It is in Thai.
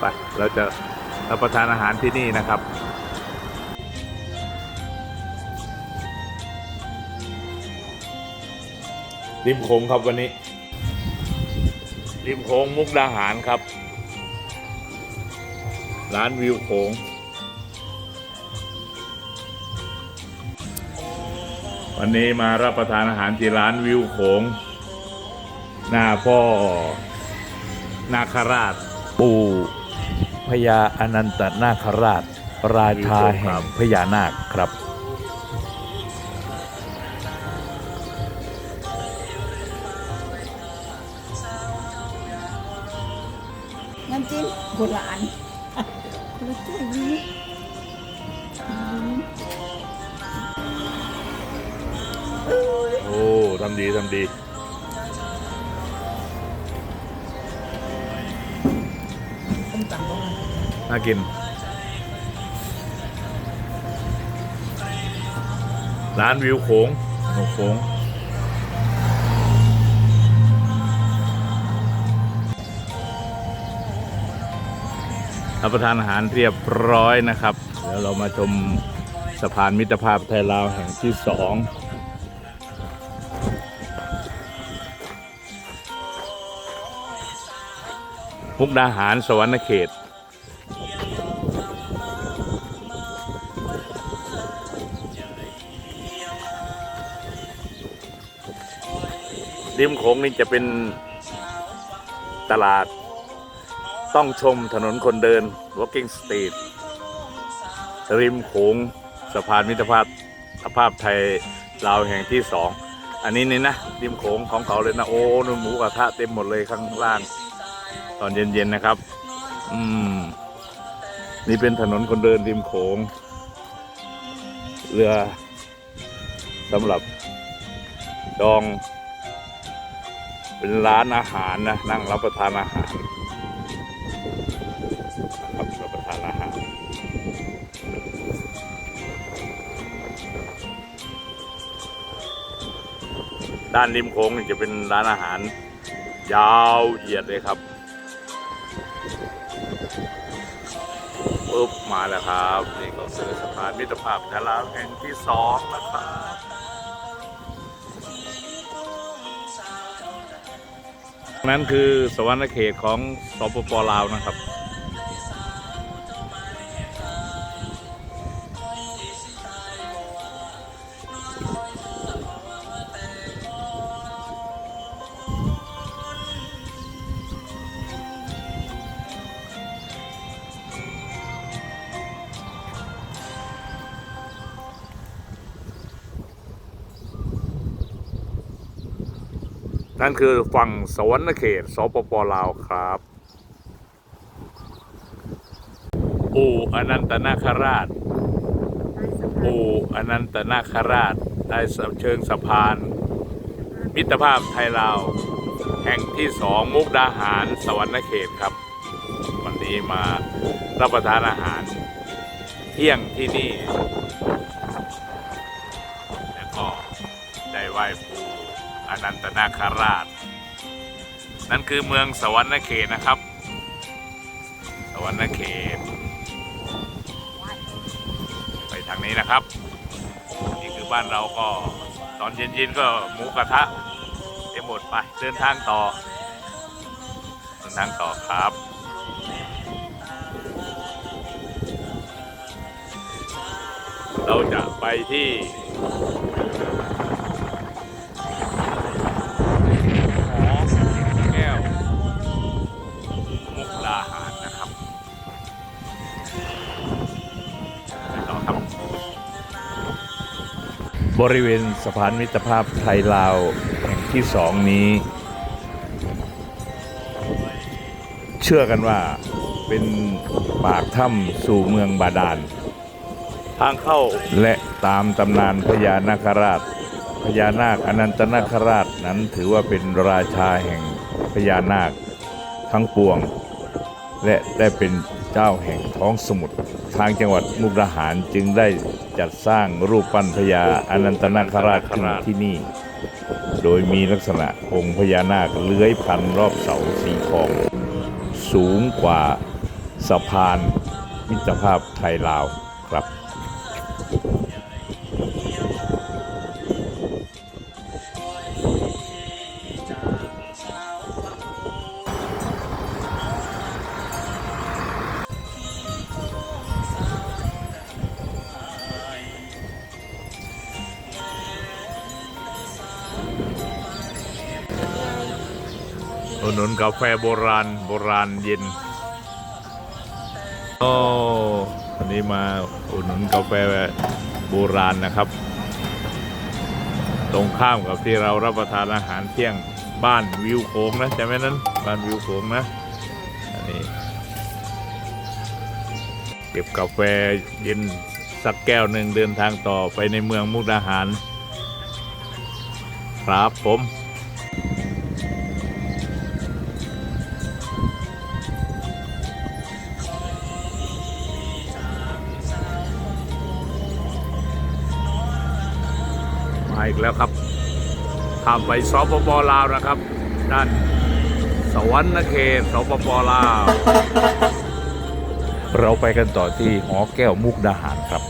ไปเราจะรับประทานอาหารที่นี่นะครับริมโขงครับวันนี้ ริมโขงมุกดาหารครับ ร้านวิวโขงวันนี้มารับประทานอาหารที่ร้านวิวโขงหน้าพ่อนาคราชปู่ พญาอนันตนาคราช ราชาแห่งพญานาคครับน้ำจิ้มโบราณคนละถ้วยนี้โอ้ทำดีทำดีต้มตำบ้าง น่ากิน ร้านวิวโขงหนกโขงรับประทานอาหารเรียบร้อยนะครับ เดี๋ยวเรามาชมสะพานมิตรภาพไทยลาวแห่งที่สองมุกดาหารสวรรณเขต ริมโขงนี่จะเป็นตลาดต้องชมถนนคนเดิน walking street ริมโขงสะพานมิตรภาพสภาพไทยลาวแห่งที่สอง อันนี้นี่นะริมโขงของเขาเลยนะ โอ้นุ่นหมูกระทะเต็มหมดเลยข้างล่าง ตอนเย็นๆนะครับ อืม นี่เป็นถนนคนเดินริมโขง เรือสำหรับดอง เป็นร้านอาหารนะนั่งรับประทานอาหารครับรับประทานอาหารด้านริมโค้งจะเป็นร้านอาหาร ยาวเหยียดเลยครับปุ๊บมาแล้วครับ นี่ก็คือสะพานมิตรภาพทลาวแห่งที่สองนะครับ นั้นคือสวรรณเขตของสปปลาวนะครับ นั่นคือฝั่งสวรรณเขตสปปลาวครับปู่อนันตนาคราชปู่อนันตนาคราชได้เชิงสะพาน มิตรภาพไทยลาว แห่งที่สองมุกดาหารสวรรณเขตครับ วันนี้มารับประทานอาหาร เที่ยงที่นี่ แล้วก็ได้ไหว้ปู่ อนันตนาคราช นั่นคือเมืองสวรรณเขตนะครับ สวรรณเขต ไปทางนี้นะครับ นี่คือบ้านเราก็ตอนเย็นๆก็หมูกระทะเต็มหมดไปเดินทางต่อเดินทางต่อครับเราจะไปที่ บริเวณสะพานมิตรภาพไทยลาวแห่งที่สองนี้ เชื่อกันว่าเป็นปากถ้ำสู่เมืองบาดาล ทางเข้าและตามตำนานพญานาคราช พญานาคอนันตนาคราชนั้นถือว่าเป็นราชาแห่งพญานาคทั้งปวง และได้เป็นเจ้าแห่งท้องสมุทร ทางจังหวัดมุกดาหารจึงได้จัดสร้างรูปปั้นพญาอนันตนาคราชขึ้นที่นี่ โดยมีลักษณะองค์พญานาคเลื้อยพันรอบเสาสีทอง สูงกว่าสะพานมิตรภาพไทยลาวครับ อุดหนุนกาแฟโบราณโบราณเย็น โอ้วันนี้มาอุดหนุนกาแฟโบราณนะครับ ตรงข้ามกับที่เรารับประทานอาหารเที่ยงบ้านวิวโขงนะใช่ไหมนั้นบ้านวิวโขงนะอันนี้เก็บกาแฟเย็นสักแก้วหนึ่งเดินทางต่อไปในเมืองมุกดาหาร ครับผม อีกแล้วครับข้ามไปสปปลาวนะครับ ด้านสวรรค์เขตสปปลาว เราไปกันต่อที่หอแก้วมุกดาหารครับ